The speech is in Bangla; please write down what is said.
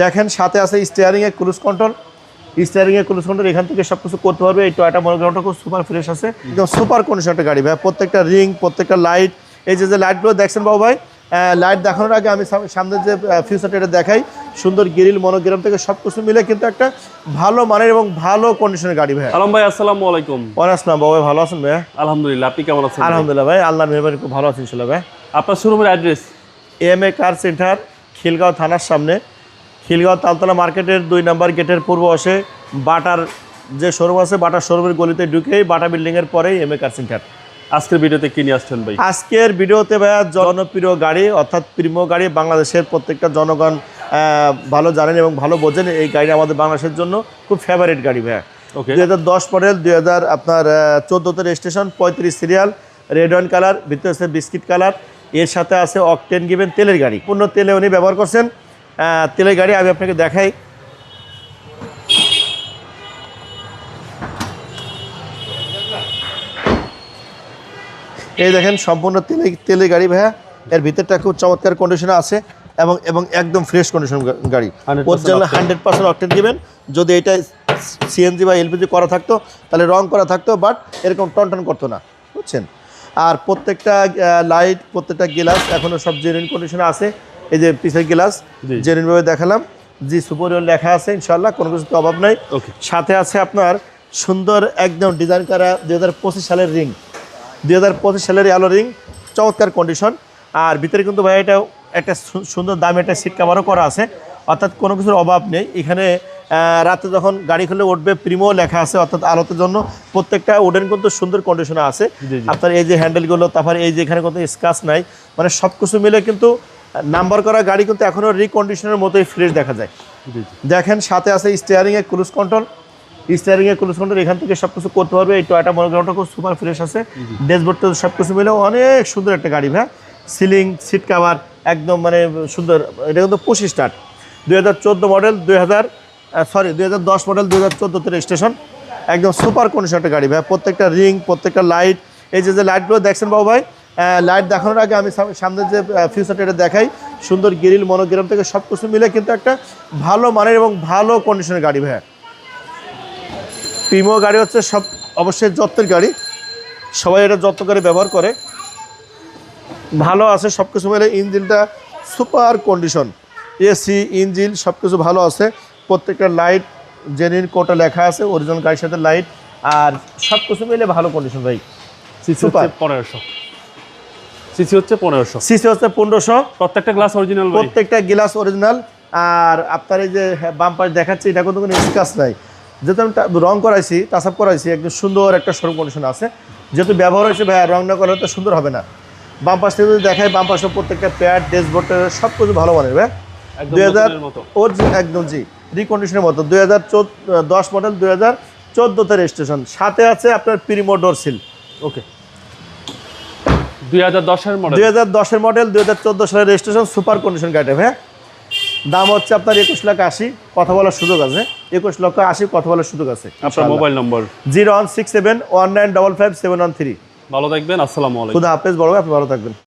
দেখেন সাথে আছে স্টিয়ারিং এর ক্রুজ কন্ট্রোল স্টিয়ারিং এর ক্রুজ কন্ট্রোল এখান থেকে সব কিছু করতে পারবে। এই টয়টা মনোগ্রামটা খুব সুপার ফ্রেশ আছে। একদম সুপার কন্ডিশন একটা গাড়ি ভাই। প্রত্যেকটা রিং প্রত্যেকটা লাইট এই যে যে লাইটগুলো দেখছেন বাবু ভাই লাইট দেখানোর আগে আমি সামনে যে ফিউচারটা এটা দেখাই। সুন্দর গ্রিল মনোগ্রাম থেকে সব কিছু মিলে কিন্তু একটা ভালো মানের এবং ভালো কন্ডিশনের গাড়ি ভাই। আলম ভাই আসসালামু আলাইকুম। ওয়ালাইকুম বাবু ভাই ভালো আছেন ভাই আলহামদুলিল্লাহ আপনি কেমন আছেন? আলহামদুলিল্লাহ ভাই আল্লাহর মেহরবানি খুব ভালো আছেন ইনশাল্লাহ ভাই। আপনার শোরুমের address M A car centre Khilgaon থানার সামনে। খিলগাঁও তালতলা মার্কেটের দুই নম্বর গেটের পূর্ব অংশে বাটার যে শোরুম আছে বাটার শোরুমের গলিতে ঢুকেই বাটা বিল্ডিংয়ের পরেই এম এ কার সেন্টার আজকের ভিডিওতে কি নিয়ে আসছেন ভাই? আজকের ভিডিওতে ভাইয়া জনপ্রিয় গাড়ি অর্থাৎ প্রিমো গাড়ি বাংলাদেশের প্রত্যেকটা জনগণ ভালো জানেন এবং ভালো বোঝেন এই গাড়ি আমাদের বাংলাদেশের জন্য খুব ফেভারিট গাড়ি ভাইয়া। ওকে দুই হাজার দশ মডেল দুই হাজার আপনার চোদ্দোতে রেজিস্ট্রেশন পঁয়ত্রিশ সিরিয়াল রেড ওয়ান কালার ভিতরে আছে বিস্কিট কালারের সাথে আছে অকটেন গিভেন তেলের গাড়ি। পূর্ণ তেলে উনি ব্যবহার করছেন। তেলের গাড়ি আমি আপনাকে দেখাই। এই দেখেন সম্পূর্ণ তেলে তেলের গাড়ি ভাইয়া। এর ভিতরটা খুব চমৎকার কন্ডিশনে আছে এবং এবং একদম ফ্রেশ কন্ডিশন গাড়ি। 100% ওর জন্য হান্ড্রেড পার্সেন্ট অকটেন দিবেন। যদি এটা সিএনজি বা এলপিজি করা থাকতো তাহলে রং করা থাকতো বাট এরকম টন টন করতো না। বুঝছেন? আর প্রত্যেকটা লাইট প্রত্যেকটা গ্লাস এখনও সব জেনুইন কন্ডিশনে আছে। এই যে পিসের গ্লাস। জেনুইনভাবে দেখালাম। জি সুপরিয়র লেখা আছে ইনশাল্লাহ কোনো কিছুতে অভাব নাই। সাথে আছে আপনার সুন্দর একদম ডিজাইন করা দুই হাজার পঁচিশ সালের রিং। দুই হাজার পঁচিশ সালের আলো রিং চমৎকার কন্ডিশন আর ভিতরে কিন্তু ভাই এটা একটা সুন্দর দামে একটা সিট কাভারও করা আছে। অর্থাৎ কোনো কিছুর অভাব নেই। এখানে রাতে যখন গাড়ি খুলে উঠবে প্রিমো লেখা আছে অর্থাৎ আলোতের জন্য। প্রত্যেকটা উডেন কিন্তু সুন্দর কন্ডিশনে আছে। আপনার এই যে হ্যান্ডেলগুলো তারপর এই যে এখানে কোনো স্কাচ নাই। মানে সব কিছু মিলে কিন্তু নাম্বার করা গাড়ি কিন্তু এখনও রিকন্ডিশনের মতোই ফ্রেশ দেখা যায়। দেখেন সাথে আছে স্টিয়ারিংয়ে ক্রুজ কন্ট্রোল স্টিয়ারিং এর ক্রুজ কন্ট্রোল এখান থেকে সব কিছু করতে পারবে। এই টয়টা মনোগ্রামটা খুব সুপার ফ্রেশ আছে। ড্যাশবোর্ডটা সব কিছু মিলে অনেক সুন্দর একটা গাড়ি ভাই। সিলিং সিট কাভার একদম মানে সুন্দর। এটা কিন্তু পঁচিশ স্টার্ট দুই হাজার চোদ্দ মডেল দুই হাজার সরি দুই হাজার দশ মডেল দুই হাজার চোদ্দোতে রেজিস্ট্রেশন একদম সুপার কন্ডিশন একটা গাড়ি ভাই। প্রত্যেকটা রিং প্রত্যেকটা লাইট এই যে যে লাইটগুলো দেখছেন বাবু ভাই লাইট দেখানোর আগে আমি সাম- সামনে যে ফিউচারটা এটা দেখাই সুন্দর গ্রিল মনোগ্রাম থেকে সব কিছু মিলে কিন্তু একটা ভালো মানের এবং ভালো কন্ডিশনের গাড়ি ভাইয়া। প্রিমো গাড়ি হচ্ছে সব অবশ্যই যত্নের গাড়ি। সবাই এটা যত্ন করে ব্যবহার করে। ভালো আছে সব কিছু মিলে ইঞ্জিনটা সুপার কন্ডিশন এসি ইঞ্জিন সব কিছু ভালো আছে। প্রত্যেকটা লাইট জেনুইন কোটা লেখা আছে অরিজিনাল গাড়ির সাথে লাইট আর সব কিছু মিলে ভালো কন্ডিশন ভাই. হচ্ছে পনেরোশো সিসি হচ্ছে পনেরোশো। সিসি হচ্ছে পনেরোশো। প্রত্যেকটা গ্লাস অরিজিনাল প্রত্যেকটা গ্লাস অরিজিনাল আর আপনার এই যে বাম্পার দেখাচ্ছি এটা কিন্তু কোনো স্কাচ নাই। যেহেতু আমি রং করাইছি টাচআপ করাইছি একদম সুন্দর একটা শোরুম কন্ডিশন আছে। যেহেতু ব্যবহার হয়েছে ভাই রং না করলে তো সুন্দর হবে না। বাম্পার থেকে যদি দেখায় সব প্রত্যেকটা প্যাড ড্যাশবোর্ড সব কিছু ভালো মানের ভাই দুই হাজার ওর একদম জি রিকন্ডিশনের মতো। দুই হাজার দশ মডেল দুই হাজার চোদ্দোতে রেজিস্ট্রেশন সাথে আছে আপনার প্রিমো ডোরসিল ওকে দুই হাজার দশের মডেল দুই হাজার দশের মডেল দুই হাজার চোদ্দ সালের রেজিস্ট্রেশন সুপার কন্ডিশন গাড়ি হ্যাঁ? দাম হচ্ছে আপনার একুশ লাখ আশি কথা বলার সুযোগ আছে। একুশ লক্ষ আশি কথা বলার সুযোগ আছে আপনার mobile number zero one six seven one nine double five seven one three. ভালো থাকবেন আসসালামু আলাইকুম। খুদা হাফেজ বড় ভাই, আপনি ভালো থাকবেন।